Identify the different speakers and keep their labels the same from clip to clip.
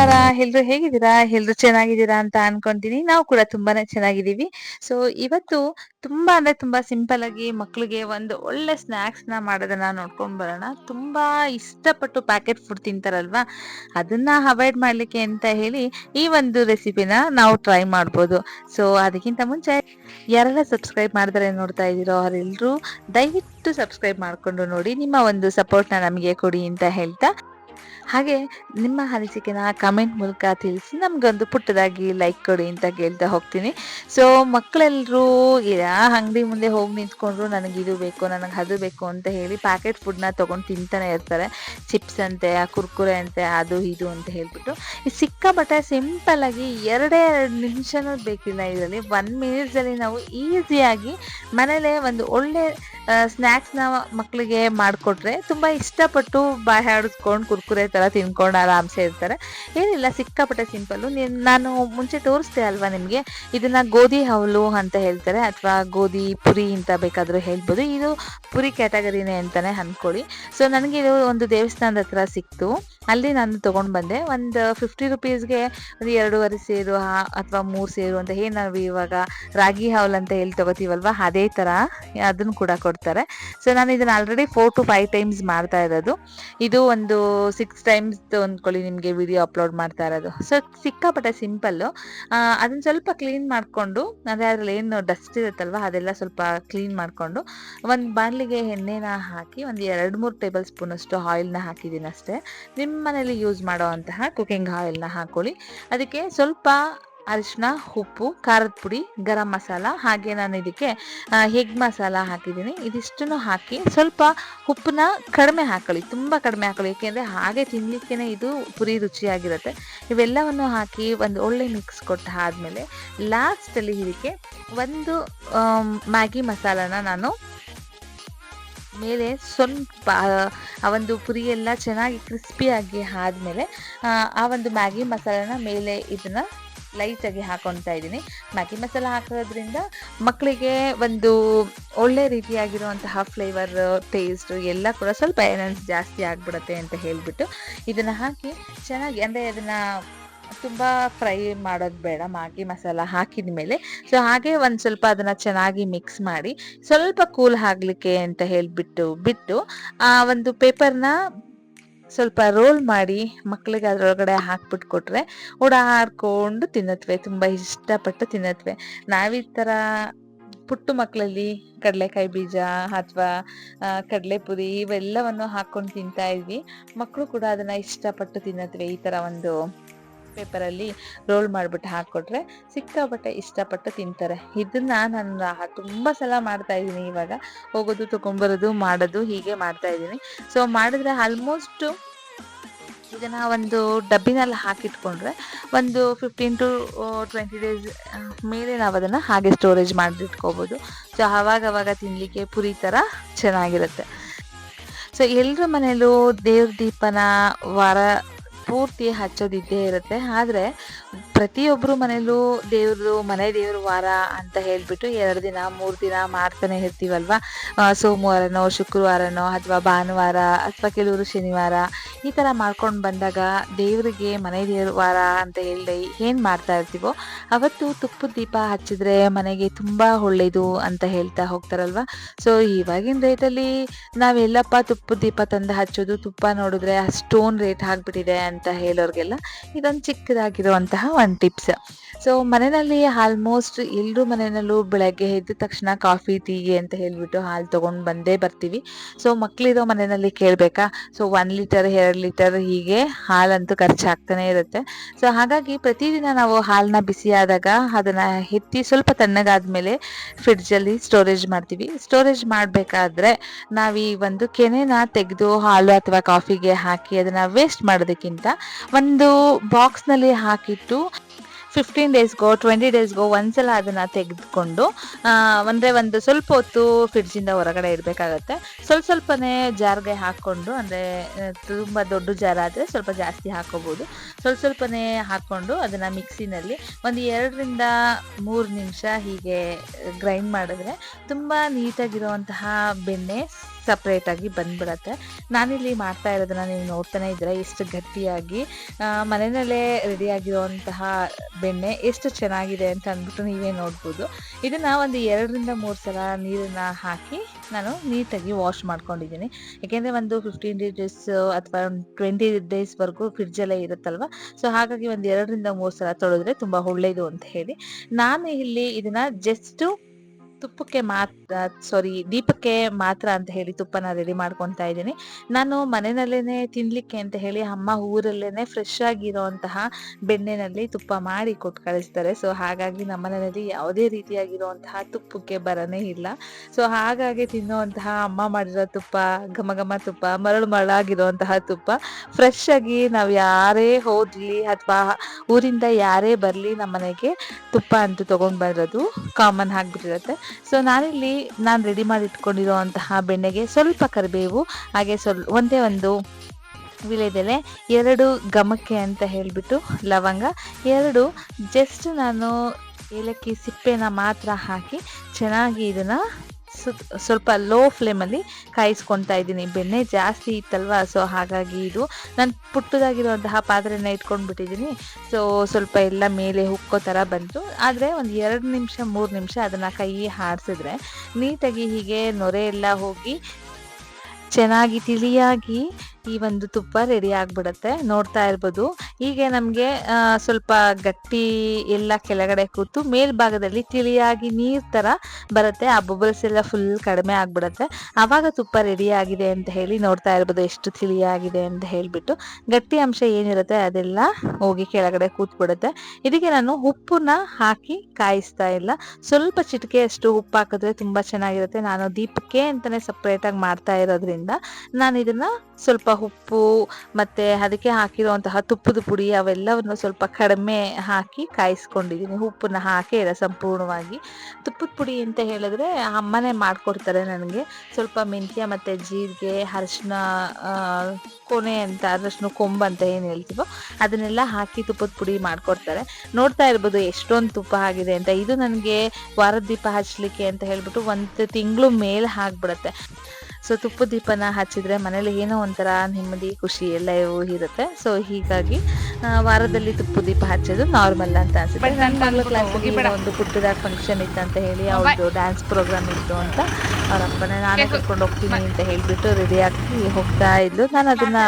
Speaker 1: ನಮಸ್ಕಾರ. ಎಲ್ರು ಹೇಗಿದ್ದೀರಾ? ಎಲ್ರು ಚೆನ್ನಾಗಿದ್ದೀರಾ ಅಂತ ಅನ್ಕೊಂತೀನಿ. ನಾವು ಕೂಡ ತುಂಬಾನೇ ಚೆನ್ನಾಗಿದ್ದೀವಿ. ಸೊ ಇವತ್ತು ತುಂಬಾ ಅಂದ್ರೆ ತುಂಬಾ ಸಿಂಪಲ್ ಆಗಿ ಮಕ್ಳಿಗೆ ಒಂದು ಒಳ್ಳೆ ಸ್ನಾಕ್ಸ್ನ ಮಾಡೋದನ್ನ ನೋಡ್ಕೊಂಡ್ ಬರೋಣ. ತುಂಬಾ ಇಷ್ಟಪಟ್ಟು ಪ್ಯಾಕೆಟ್ ಫುಡ್ ತಿಂತಾರಲ್ವಾ? ಅದನ್ನ ಅವಾಯ್ಡ್ ಮಾಡ್ಲಿಕ್ಕೆ ಅಂತ ಹೇಳಿ ಈ ಒಂದು ರೆಸಿಪಿನ ನಾವು ಟ್ರೈ ಮಾಡ್ಬೋದು. ಸೊ ಅದಕ್ಕಿಂತ ಮುಂಚೆ ಯಾರೆಲ್ಲ ಸಬ್ಸ್ಕ್ರೈಬ್ ಮಾಡಿದ್ರೆ ನೋಡ್ತಾ ಇದ್ದೀರೋ ಅವರೆಲ್ಲರೂ ದಯವಿಟ್ಟು ಸಬ್ಸ್ಕ್ರೈಬ್ ಮಾಡ್ಕೊಂಡು ನೋಡಿ. ನಿಮ್ಮ ಒಂದು ಸಪೋರ್ಟ್ನ ನಮಗೆ ಕೊಡಿ ಅಂತ ಹೇಳ್ತಾ ಹಾಗೆ ನಿಮ್ಮ ಅನಿಸಿಕೆನ ಕಮೆಂಟ್ ಮೂಲಕ ತಿಳಿಸಿ ನಮಗೊಂದು ಪುಟ್ಟದಾಗಿ ಲೈಕ್ ಕೊಡಿ ಅಂತ ಕೇಳ್ತಾ ಹೋಗ್ತೀನಿ. ಸೊ ಮಕ್ಕಳೆಲ್ಲರೂ ಅಂಗಡಿ ಮುಂದೆ ಹೋಗಿ ನಿಂತ್ಕೊಂಡ್ರು ನನಗೆ ಇದು ಬೇಕು, ನನಗೆ ಅದು ಬೇಕು ಅಂತ ಹೇಳಿ ಪ್ಯಾಕೆಟ್ ಫುಡ್ನ ತೊಗೊಂಡು ತಿಂತಾನೆ ಇರ್ತಾರೆ. ಚಿಪ್ಸ್ ಅಂತೆ, ಆ ಕುರ್ಕುರೆ ಅಂತೆ, ಅದು ಇದು ಅಂತ ಹೇಳ್ಬಿಟ್ಟು. ಈ ಸಿಕ್ಕಾಪಟ್ಟೆ ಸಿಂಪಲ್ ಆಗಿ ಎರಡೇ ಎರಡು ನಿಮಿಷನೂ ಬೇಕಿಲ್ಲ ಇದರಲ್ಲಿ. ಒನ್ ಮಿನಿಟ್ಸಲ್ಲಿ ನಾವು ಈಸಿಯಾಗಿ ಮನೇಲೆ ಒಂದು ಒಳ್ಳೆ ಸ್ನ್ಯಾಕ್ಸ್ನ ಮಕ್ಕಳಿಗೆ ಮಾಡಿಕೊಟ್ರೆ ತುಂಬ ಇಷ್ಟಪಟ್ಟು ಬಾಯಿ ಹಾಡಿಸ್ಕೊಂಡು ಕುರ್ಕುರೆ ಥರ ತಿನ್ಕೊಂಡು ಆರಾಮ್ಸೆ ಇರ್ತಾರೆ. ಏನಿಲ್ಲ, ಸಿಕ್ಕಾಪಟ್ಟೆ ಸಿಂಪಲ್ಲು ನಾನು ಮುಂಚೆ ತೋರಿಸ್ದೆ ಅಲ್ವಾ ನಿಮಗೆ? ಇದನ್ನು ಗೋಧಿ ಹವಲು ಅಂತ ಹೇಳ್ತಾರೆ, ಅಥವಾ ಗೋಧಿ ಪುರಿ ಅಂತ ಬೇಕಾದರೂ ಹೇಳ್ಬೋದು. ಇದು ಪುರಿ ಕ್ಯಾಟಗರಿನೇ ಅಂತಲೇ ಅಂದ್ಕೊಳ್ಳಿ ಸೊ ನನಗೆ ಇದು ಒಂದು ದೇವಸ್ಥಾನದ ಹತ್ರ ಸಿಕ್ತು. ಅಲ್ಲಿ ನಾನು ತೊಗೊಂಡು ಬಂದೆ. ಒಂದು ಫಿಫ್ಟಿ ರುಪೀಸ್ಗೆ ಒಂದು ಎರಡೂವರೆ ಸೇರು ಅಥವಾ ಮೂರು ಸೇರು ಅಂತ ಏನು ನಾವು ಇವಾಗ ರಾಗಿ ಹೌಲ್ ಅಂತ ಹೇಳಿ ತೊಗೋತೀವಲ್ವ, ಅದೇ ಥರ ಅದನ್ನು ಕೂಡ ಕೊಡ್ತಾರೆ. ಸೊ ನಾನು ಇದನ್ನು already four to five times ಮಾಡ್ತಾ ಇರೋದು. ಇದು ಒಂದು ಸಿಕ್ಸ್ ಟೈಮ್ಸ್ ಅಂದ್ಕೊಳ್ಳಿ ನಿಮಗೆ ವಿಡಿಯೋ ಅಪ್ಲೋಡ್ ಮಾಡ್ತಾ ಇರೋದು. ಸೊ ಸಿಕ್ಕಾಪಟ್ಟೆ ಸಿಂಪಲ್ಲು ಅದನ್ನು ಸ್ವಲ್ಪ ಕ್ಲೀನ್ ಮಾಡಿಕೊಂಡು ಅಂದರೆ ಅದ್ರಲ್ಲಿ ಏನು ಡಸ್ಟ್ ಇರುತ್ತಲ್ವ, ಅದೆಲ್ಲ ಸ್ವಲ್ಪ ಕ್ಲೀನ್ ಮಾಡಿಕೊಂಡು, ಒಂದು ಬಾಣಲಿಗೆ ಎಣ್ಣೆನ ಹಾಕಿ ಒಂದು ಎರಡು ಮೂರು ಟೇಬಲ್ ಸ್ಪೂನಷ್ಟು ಆಯಿಲ್ನ ಹಾಕಿದ್ದೀನಿ ಅಷ್ಟೇ ನಿಮ್ಮ ಮನೇಲಿ ಯೂಸ್ ಮಾಡುವಂತಹ ಕುಕಿಂಗ್ ಆಯಿಲ್ನ ಹಾಕೊಳ್ಳಿ. ಅದಕ್ಕೆ ಸ್ವಲ್ಪ ಅರಿಶಿನ ಉಪ್ಪು, ಖಾರದ ಪುಡಿ, ಗರಂ ಮಸಾಲ ಹಾಗೆ ನಾನು ಇದಕ್ಕೆ ಹೆಗ್ ಮಸಾಲ ಹಾಕಿದ್ದೀನಿ. ಇದಿಷ್ಟನ್ನು ಹಾಕಿ ಸ್ವಲ್ಪ ಉಪ್ಪನ್ನ ಕಡಿಮೆ ಹಾಕೊಳ್ಳಿ. ತುಂಬ ಕಡಿಮೆ ಹಾಕೊಳ್ಳಿ. ಏಕೆಂದರೆ ಹಾಗೆ ತಿನ್ನಲಿಕ್ಕೇ ಇದು ಪುರಿ ರುಚಿಯಾಗಿರುತ್ತೆ. ಇವೆಲ್ಲವನ್ನು ಹಾಕಿ ಒಂದು ಒಳ್ಳೆ ಮಿಕ್ಸ್ ಕೊಟ್ಟು ಆದಮೇಲೆ ಲಾಸ್ಟಲ್ಲಿ ಇದಕ್ಕೆ ಒಂದು ಮ್ಯಾಗಿ ಮಸಾಲಾನ ನಾನು ಮೇಲೆ ಸ್ವಲ್ಪ, ಆ ಒಂದು ಪುರಿಯೆಲ್ಲ ಚೆನ್ನಾಗಿ ಕ್ರಿಸ್ಪಿಯಾಗಿ ಆದಮೇಲೆ, ಆ ಒಂದು ಮ್ಯಾಗಿ ಮಸಾಲನ ಮೇಲೆ ಇದನ್ನು ಲೈಟಾಗಿ ಹಾಕೊತಾ ಇದ್ದೀನಿ. ಮ್ಯಾಗಿ ಮಸಾಲ ಹಾಕೋದ್ರಿಂದ ಮಕ್ಕಳಿಗೆ ಒಂದು ಒಳ್ಳೆ ರೀತಿಯಾಗಿರುವಂತಹ ಫ್ಲೇವರ್ ಟೇಸ್ಟ್ ಎಲ್ಲ ಕೂಡ ಸ್ವಲ್ಪ ಎನರ್ಜಿ ಜಾಸ್ತಿ ಆಗಿಬಿಡುತ್ತೆ ಅಂತ ಹೇಳಿಬಿಟ್ಟು ಇದನ್ನು ಹಾಕಿ ಚೆನ್ನಾಗಿ, ಅಂದರೆ ಅದನ್ನು ತುಂಬ ಫ್ರೈ ಮಾಡೋದು ಬೇಡ ಮ್ಯಾಗಿ ಮಸಾಲ ಹಾಕಿದ ಮೇಲೆ ಸೊ ಹಾಗೆ ಒಂದು ಸ್ವಲ್ಪ ಅದನ್ನು ಚೆನ್ನಾಗಿ ಮಿಕ್ಸ್ ಮಾಡಿ, ಸ್ವಲ್ಪ ಕೂಲ್ ಆಗಲಿಕ್ಕೆ ಅಂತ ಹೇಳಿಬಿಟ್ಟು ಬಿಟ್ಟು, ಆ ಒಂದು ಪೇಪರ್ನ ಸ್ವಲ್ಪ ರೋಲ್ ಮಾಡಿ ಮಕ್ಕಳಿಗೆ ಅದರೊಳಗಡೆ ಹಾಕ್ಬಿಟ್ಟು ಕೊಟ್ರೆ ಓಡಾಡ್ಕೊಂಡು ತಿನ್ನತ್ವೆ, ತುಂಬ ಇಷ್ಟಪಟ್ಟು ತಿನ್ನತ್ವೆ. ನಾವೀ ಥರ ಪುಟ್ಟು ಮಕ್ಕಳಲ್ಲಿ ಕಡಲೆಕಾಯಿ ಬೀಜ ಅಥವಾ ಕಡಲೆಪುರಿ ಇವೆಲ್ಲವನ್ನು ಹಾಕ್ಕೊಂಡು ತಿಂತಾ ಇದ್ವಿ. ಮಕ್ಕಳು ಕೂಡ ಅದನ್ನು ಇಷ್ಟಪಟ್ಟು ತಿನ್ನತ್ವೆ, ಈ ಥರ ಒಂದು ಪೇಪರಲ್ಲಿ ರೋಲ್ ಮಾಡಿಬಿಟ್ಟು ಹಾಕ್ಕೊಟ್ರೆ ಸಿಕ್ಕಾಪಟ್ಟೆ ಇಷ್ಟಪಟ್ಟು ತಿಂತಾರೆ. ಇದನ್ನು ನಾನು ತುಂಬ ಸಲ ಮಾಡ್ತಾ ಇದ್ದೀನಿ ಇವಾಗ. ಹೋಗೋದು, ತೊಗೊಂಬರೋದು, ಮಾಡೋದು ಹೀಗೆ ಮಾಡ್ತಾ ಇದ್ದೀನಿ. ಸೊ ಮಾಡಿದ್ರೆ ಆಲ್ಮೋಸ್ಟ್ ಇದನ್ನ ಒಂದು ಡಬ್ಬಿನಲ್ಲಿ ಹಾಕಿಟ್ಕೊಂಡ್ರೆ ಒಂದು ಫಿಫ್ಟೀನ್ ಟು ಟ್ವೆಂಟಿ ಡೇಸ್ ಮೇಲೆ ನಾವು ಅದನ್ನು ಹಾಗೆ ಸ್ಟೋರೇಜ್ ಮಾಡಿಟ್ಕೋಬೋದು ಸೊ ಆವಾಗ ಅವಾಗ ತಿನ್ನಲಿಕ್ಕೆ ಪುರಿ ಥರ ಚೆನ್ನಾಗಿರುತ್ತೆ. ಸೊ ಎಲ್ಲರ ಮನೆಯಲ್ಲೂ ದೇವ್ರ ದೀಪನ ವಾರ ಪೂರ್ತಿ ಹಚ್ಚೋದಿದ್ದೇ ಇರುತ್ತೆ. ಆದರೆ ಪ್ರತಿಯೊಬ್ಬರು ಮನೇಲೂ ದೇವ್ರದು, ಮನೆ ದೇವ್ರ ವಾರ ಅಂತ ಹೇಳಿಬಿಟ್ಟು ಎರಡು ದಿನ, ಮೂರು ದಿನ ಮಾಡ್ತಾನೆ ಇರ್ತೀವಲ್ವ? ಸೋಮವಾರನೋ, ಶುಕ್ರವಾರನೋ ಅಥವಾ ಭಾನುವಾರ ಅಥವಾ ಕೆಲವರು ಶನಿವಾರ ಈ ಥರ ಮಾಡ್ಕೊಂಡು ಬಂದಾಗ ದೇವರಿಗೆ ಮನೆ ದೇವ್ರ ವಾರ ಅಂತ ಹೇಳಿ ಏನು ಮಾಡ್ತಾ ಇರ್ತೀವೋ, ಅವತ್ತು ತುಪ್ಪದ ದೀಪ ಹಚ್ಚಿದ್ರೆ ಮನೆಗೆ ತುಂಬ ಒಳ್ಳೆಯದು ಅಂತ ಹೇಳ್ತಾ ಹೋಗ್ತಾರಲ್ವ? ಸೊ, ಇವಾಗಿನ ರೇಟಲ್ಲಿ ನಾವೆಲ್ಲಪ್ಪ ತುಪ್ಪದ ದೀಪ ತಂದು ಹಚ್ಚೋದು, ತುಪ್ಪ ನೋಡಿದ್ರೆ ಅಷ್ಟೊಂದು ರೇಟ್ ಆಗಿಬಿಟ್ಟಿದೆ ಅಂತ ಹೇಳೋರಿಗೆಲ್ಲ ಇದೊಂದು ಚಿಕ್ಕದಾಗಿರುವಂತಹ ಒಂದು ಟಿಪ್ಸ್ ಸೊ ಮನೆಯಲ್ಲಿ ಆಲ್ಮೋಸ್ಟ್ ಎಲ್ಲರೂ ಮನೆಯಲ್ಲೂ ಬೆಳಗ್ಗೆ ಎದ್ದ ತಕ್ಷಣ ಕಾಫಿ ಟೀಗೆ ಅಂತ ಹೇಳಿಬಿಟ್ಟು ಹಾಲು ತೊಗೊಂಡು ಬಂದೇ ಬರ್ತೀವಿ. ಸೊ ಮಕ್ಕಳಿರೋ ಮನೆಯಲ್ಲಿ ಕೇಳಬೇಕಾ? ಸೊ ಒನ್ ಲೀಟರ್ ಎರಡು ಲೀಟರ್ ಹೀಗೆ ಹಾಲಂತೂ ಖರ್ಚಾಗ್ತಾನೆ ಇರುತ್ತೆ. ಸೊ ಹಾಗಾಗಿ ಪ್ರತಿದಿನ ನಾವು ಹಾಲನ್ನ ಬಿಸಿ ಆದಾಗ ಅದನ್ನು ಎತ್ತಿ ಸ್ವಲ್ಪ ತಣ್ಣಗಾದ್ಮೇಲೆ ಫ್ರಿಡ್ಜಲ್ಲಿ ಸ್ಟೋರೇಜ್ ಮಾಡ್ತೀವಿ. ಸ್ಟೋರೇಜ್ ಮಾಡಬೇಕಾದ್ರೆ ನಾವು ಈ ಒಂದು ಕೆನೆನ ತೆಗೆದು ಹಾಲು ಅಥವಾ ಕಾಫಿಗೆ ಹಾಕಿ ಅದನ್ನು ವೇಸ್ಟ್ ಮಾಡೋದಕ್ಕಿಂತ ಒಂದು ಬಾಕ್ಸ್ನಲ್ಲಿ ಹಾಕಿಟ್ಟು ಫಿಫ್ಟೀನ್ ಡೇಸ್ಗೋ ಟ್ವೆಂಟಿ ಡೇಸ್ಗೋ ಒಂದ್ಸಲ ಅದನ್ನು ತೆಗೆದುಕೊಂಡು ಅಂದರೆ ಒಂದು ಸ್ವಲ್ಪ ಹೊತ್ತು ಫ್ರಿಡ್ಜಿಂದ ಹೊರಗಡೆ ಇಡಬೇಕಾಗತ್ತೆ ಸ್ವಲ್ಪ ಸ್ವಲ್ಪನೇ ಜಾರ್ಗೆ ಹಾಕ್ಕೊಂಡು, ಅಂದರೆ ತುಂಬ ದೊಡ್ಡ ಜಾರ್ ಆದರೆ ಸ್ವಲ್ಪ ಜಾಸ್ತಿ ಹಾಕೋಬೋದು. ಸ್ವಲ್ಪ ಸ್ವಲ್ಪನೇ ಹಾಕ್ಕೊಂಡು ಅದನ್ನು ಮಿಕ್ಸಿನಲ್ಲಿ ಒಂದು ಎರಡರಿಂದ ಮೂರು ನಿಮಿಷ ಹೀಗೆ ಗ್ರೈಂಡ್ ಮಾಡಿದ್ರೆ ತುಂಬ ನೀಟಾಗಿರುವಂತಹ ಬೆಣ್ಣೆ ಸಪ್ರೇಟ್ ಆಗಿ ಬಂದ್ಬಿಡತ್ತೆ. ನಾನಿಲ್ಲಿ ಮಾಡ್ತಾ ಇರೋದನ್ನ ನೀವು ನೋಡ್ತಾನೆ ಇದ್ರೆ ಎಷ್ಟು ಗಟ್ಟಿಯಾಗಿ. ಮನೆಯಲ್ಲೇ ರೆಡಿ ಆಗಿರುವಂತಹ ಬೆಣ್ಣೆ ಎಷ್ಟು ಚೆನ್ನಾಗಿದೆ ಅಂತ ಅಂದ್ಬಿಟ್ಟು ನೀವೇ ನೋಡ್ಬೋದು. ಇದನ್ನ ಒಂದು ಎರಡರಿಂದ ಮೂರು ಸಲ ನೀರನ್ನ ಹಾಕಿ ನಾನು ನೀಟಾಗಿ ವಾಶ್ ಮಾಡ್ಕೊಂಡಿದ್ದೀನಿ. ಯಾಕೆಂದರೆ ಒಂದು ಫಿಫ್ಟೀನ್ ಡೇಸ್ ಅಥವಾ ಒಂದು ಟ್ವೆಂಟಿ ಡೇಸ್ವರೆಗೂ ಫ್ರಿಡ್ಜಲ್ಲೇ ಇರುತ್ತಲ್ವ? ಸೊ ಹಾಗಾಗಿ ಒಂದು ಎರಡರಿಂದ ಮೂರು ಸಲ ತೊಳೆದ್ರೆ ತುಂಬ ಒಳ್ಳೆಯದು ಅಂತ ಹೇಳಿ. ನಾನು ಇಲ್ಲಿ ಇದನ್ನ ಜಸ್ಟು ತುಪ್ಪಕ್ಕೆ ಮಾತ್ರ ಸಾರಿ ದೀಪಕ್ಕೆ ಮಾತ್ರ ಅಂತ ಹೇಳಿ ತುಪ್ಪನ ರೆಡಿ ಮಾಡ್ಕೊತಾ ಇದ್ದೀನಿ. ನಾನು ಮನೆಯಲ್ಲೇನೆ ತಿನ್ಲಿಕ್ಕೆ ಅಂತ ಹೇಳಿ ಅಮ್ಮ ಊರಲ್ಲೇನೆ ಫ್ರೆಶ್ ಆಗಿರೋಂತಹ ಬೆಣ್ಣೆನಲ್ಲಿ ತುಪ್ಪ ಮಾಡಿ ಕೊಟ್ಟು ಕಳಿಸ್ತಾರೆ. ಸೊ ಹಾಗಾಗಿ ನಮ್ಮ ಮನೆಯಲ್ಲಿ ಯಾವುದೇ ರೀತಿಯಾಗಿರುವಂತಹ ತುಪ್ಪಕ್ಕೆ ಬರನೇ ಇಲ್ಲ. ಸೊ ಹಾಗಾಗಿ ತಿನ್ನುವಂತಹ ಅಮ್ಮ ಮಾಡಿರೋ ತುಪ್ಪ, ಘಮ ಘಮ ತುಪ್ಪ, ಮರಳು ಮರಳಾಗಿರುವಂತಹ ತುಪ್ಪ ಫ್ರೆಶ್ ಆಗಿ ನಾವು ಯಾರೇ ಹೋದ್ಲಿ ಅಥವಾ ಊರಿಂದ ಯಾರೇ ಬರಲಿ ನಮ್ಮ ಮನೆಗೆ ತುಪ್ಪ ಅಂತೂ ತೊಗೊಂಡು ಬರೋದು ಕಾಮನ್ ಆಗಿಬಿಟ್ಟಿರುತ್ತೆ. ಸೊ ನಾನಿಲ್ಲಿ ನಾನು ರೆಡಿ ಮಾಡಿ ಇಟ್ಕೊಂಡಿರುವಂತಹ ಬೆಣ್ಣೆಗೆ ಸ್ವಲ್ಪ ಕರಿಬೇವು, ಹಾಗೆ ಸ್ವಲ್ ಒಂದೇ ಒಂದು ವಿಳೆದೆಲೆ ಎರಡು ಗಮಕ್ಕೆ ಅಂತ ಹೇಳಿಬಿಟ್ಟು ಲವಂಗ, ಎರಡು ಜಸ್ಟ್ ನಾನು ಏಲಕ್ಕಿ ಸಿಪ್ಪೆನ ಮಾತ್ರ ಹಾಕಿ ಚೆನ್ನಾಗಿ ಇದನ್ನು ಸ್ವಲ್ಪ ಲೋ ಫ್ಲೇಮಲ್ಲಿ ಕಾಯಿಸ್ಕೊತಾ ಇದ್ದೀನಿ. ಬೆಣ್ಣೆ ಜಾಸ್ತಿ ಇತ್ತಲ್ವಾ? ಸೊ ಹಾಗಾಗಿ ಇದು ನಾನು ಪುಟ್ಟದಾಗಿರುವಂತಹ ಪಾತ್ರೆನ ಇಟ್ಕೊಂಡ್ಬಿಟ್ಟಿದ್ದೀನಿ. ಸೊ ಸ್ವಲ್ಪ ಎಲ್ಲ ಮೇಲೆ ಹುಕ್ಕೋ ಥರ ಬಂತು. ಆದರೆ ಒಂದು ಎರಡು ನಿಮಿಷ, ಮೂರು ನಿಮಿಷ ಅದನ್ನು ಕೈ ಹಾರಿಸಿದ್ರೆ ನೀಟಾಗಿ ಹೀಗೆ ನೊರೆ ಎಲ್ಲ ಹೋಗಿ ಚೆನ್ನಾಗಿ ತಿಳಿಯಾಗಿ ಈ ಒಂದು ತುಪ್ಪ ರೆಡಿ ಆಗಿಬಿಡುತ್ತೆ. ನೋಡ್ತಾ ಇರ್ಬೋದು. ಹೀಗೆ ನಮಗೆ ಸ್ವಲ್ಪ ಗಟ್ಟಿ ಎಲ್ಲ ಕೆಳಗಡೆ ಕೂತು ಮೇಲ್ಭಾಗದಲ್ಲಿ ತಿಳಿಯಾಗಿ ನೀರ್ ತರ ಬರುತ್ತೆ. ಆ ಬಬಲ್ಸ್ ಎಲ್ಲ ಫುಲ್ ಕಡಿಮೆ ಆಗ್ಬಿಡತ್ತೆ. ಆವಾಗ ತುಪ್ಪ ರೆಡಿ ಆಗಿದೆ ಅಂತ ಹೇಳಿ ನೋಡ್ತಾ ಇರ್ಬೋದು. ಎಷ್ಟು ತಿಳಿಯಾಗಿದೆ ಅಂತ ಹೇಳ್ಬಿಟ್ಟು. ಗಟ್ಟಿ ಅಂಶ ಏನಿರುತ್ತೆ ಅದೆಲ್ಲ ಹೋಗಿ ಕೆಳಗಡೆ ಕೂತ್ಬಿಡುತ್ತೆ. ಇದಕ್ಕೆ ನಾನು ಉಪ್ಪನ್ನ ಹಾಕಿ ಕಾಯಿಸ್ತಾ ಇಲ್ಲ. ಸ್ವಲ್ಪ ಚಿಟಿಕೆಯಷ್ಟು ಉಪ್ಪು ಹಾಕಿದ್ರೆ ತುಂಬಾ ಚೆನ್ನಾಗಿರುತ್ತೆ. ನಾನು ದೀಪಕ್ಕೆ ಅಂತಲೇ ಸಪ್ರೇಟಾಗಿ ಮಾಡ್ತಾ ಇರೋದ್ರಿಂದ ನಾನು ಇದನ್ನ ಸ್ವಲ್ಪ ಉಪ್ಪು ಮತ್ತೆ ಅದಕ್ಕೆ ಹಾಕಿರುವಂತಹ ತುಪ್ಪದ ಪುಡಿ ಅವೆಲ್ಲವನ್ನು ಸ್ವಲ್ಪ ಕಡಿಮೆ ಹಾಕಿ ಕಾಯಿಸ್ಕೊಂಡಿದ್ದೀನಿ. ಉಪ್ಪನ್ನ ಹಾಕಿ ಇಲ್ಲ ಸಂಪೂರ್ಣವಾಗಿ. ತುಪ್ಪದ ಪುಡಿ ಅಂತ ಹೇಳಿದ್ರೆ ಅಮ್ಮನೇ ಮಾಡಿಕೊಡ್ತಾರೆ ನನಗೆ. ಸ್ವಲ್ಪ ಮೆಂತ್ಯ ಮತ್ತು ಜೀರಿಗೆ, ಅರಶಿನ ಕೊನೆ ಅಂತ ಅರಶಿನ ಕೊಂಬು ಅಂತ ಏನು ಹೇಳ್ತೀವೋ ಅದನ್ನೆಲ್ಲ ಹಾಕಿ ತುಪ್ಪದ ಪುಡಿ ಮಾಡಿಕೊಡ್ತಾರೆ. ನೋಡ್ತಾ ಇರ್ಬೋದು ಎಷ್ಟೊಂದು ತುಪ್ಪ ಆಗಿದೆ ಅಂತ. ಇದು ನನಗೆ ವಾರದ ದೀಪ ಹಚ್ಚಲಿಕ್ಕೆ ಅಂತ ಹೇಳ್ಬಿಟ್ಟು ಒಂದು ತಿಂಗಳು ಮೇಲೆ ಆಗ್ಬಿಡುತ್ತೆ. ಸೊ ತುಪ್ಪು ದೀಪನ ಹಚ್ಚಿದ್ರೆ ಮನೇಲಿ ಏನೋ ಒಂಥರ ನೆಮ್ಮದಿ ಖುಷಿ ಎಲ್ಲ ಇವು ಇರುತ್ತೆ. ಸೊ ಹೀಗಾಗಿ ವಾರದಲ್ಲಿ ತುಪ್ಪ ದೀಪ ಹಚ್ಚೋದು ನಾರ್ಮಲ್ ಅಂತ ಅನ್ಸುತ್ತೆ. ನನ್ನ ಮಗಳ ಒಂದು ಪುಟ್ಟದಾಗ ಫಂಕ್ಷನ್ ಇತ್ತು ಅಂತ ಹೇಳಿ ಅವ್ರದ್ದು ಡ್ಯಾನ್ಸ್ ಪ್ರೋಗ್ರಾಮ್ ಇತ್ತು ಅಂತ ಅವ್ರ ಅಪ್ಪನೇ ನಾನೇ ಕರ್ಕೊಂಡು ಹೋಗ್ತೀನಿ ಅಂತ ಹೇಳ್ಬಿಟ್ಟು ರೆಡಿ ಆಗಿ ಹೋಗ್ತಾ ಇದ್ಲು. ನಾನು ಅದನ್ನ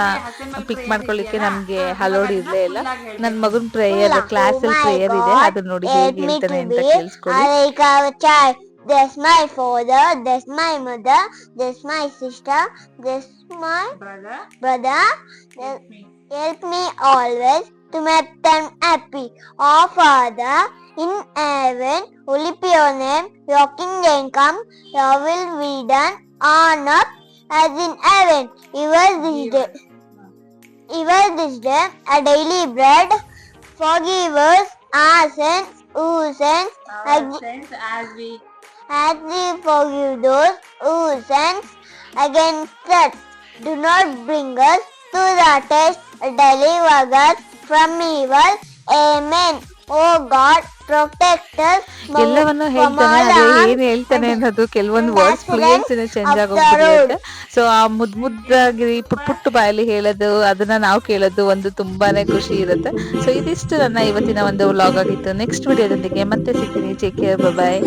Speaker 1: ಪಿಕ್ ಮಾಡ್ಕೊಳ್ಳಿಕ್ಕೆ ನಮ್ಗೆ ಹಲೋಡ್ ಇರ್ಲೇ ಇಲ್ಲ. ನನ್ನ ಮಗನ್ ಪ್ರೇಯರ್ ಕ್ಲಾಸಲ್ಲಿ ಪ್ರೇಯರ್ ಇದೆ. ಅದನ್ನ ನೋಡಿ ಹೇಗೆ ಹೇಳ್ತಾನೆ ಅಂತ ಕೇಳಿಸ್ಕೊಳ್ಳಿ.
Speaker 2: Our. That's my father, that's my mother, that's my sister, that's my brother. brother. help me always to make them happy. Our Father in heaven, holy be your name, your kingdom come, your will be done on earth as in heaven. Give us this day, give us this day a daily bread. Forgive us our sins, who sins, as as we forgive those who sins against us. Do not bring us to the test, deliver us from evil. Amen. Oh God, protect us
Speaker 1: ಎಲ್ಲವನ್ನು ಹೇಳ್ತಾನೆ ಅದೇ ಏನ್ ಹೇಳ್ತಾನೆ ಅನ್ನೋದು? ಕೆಲವೊಂದು words
Speaker 2: accident
Speaker 1: fluency change ಆಗೋಗ್ಬಿಟ್ಟಿರುತ್ತೆ so ಆ ಮುದ್ ಮುದ್ದಾಗಿ ಪುಟ್ ಪುಟ್ಟು ಬಾಯಲ್ಲಿ ಹೇಳೋದು ಅದನ್ನ ನಾವು ಕೇಳೋದು ಒಂದು ತುಂಬಾನೇ ಖುಷಿ ಇರುತ್ತೆ. ಸೊ ಇದಿಷ್ಟು ನನ್ನ ಇವತ್ತಿನ ಒಂದು ವ್ಲಾಗ್ ಆಗಿತ್ತು. ನೆಕ್ಸ್ಟ್ ವಿಡಿಯೋದೊಂದಿಗೆ ಮತ್ತೆ ಸಿಗ್ತೀನಿ. Care bye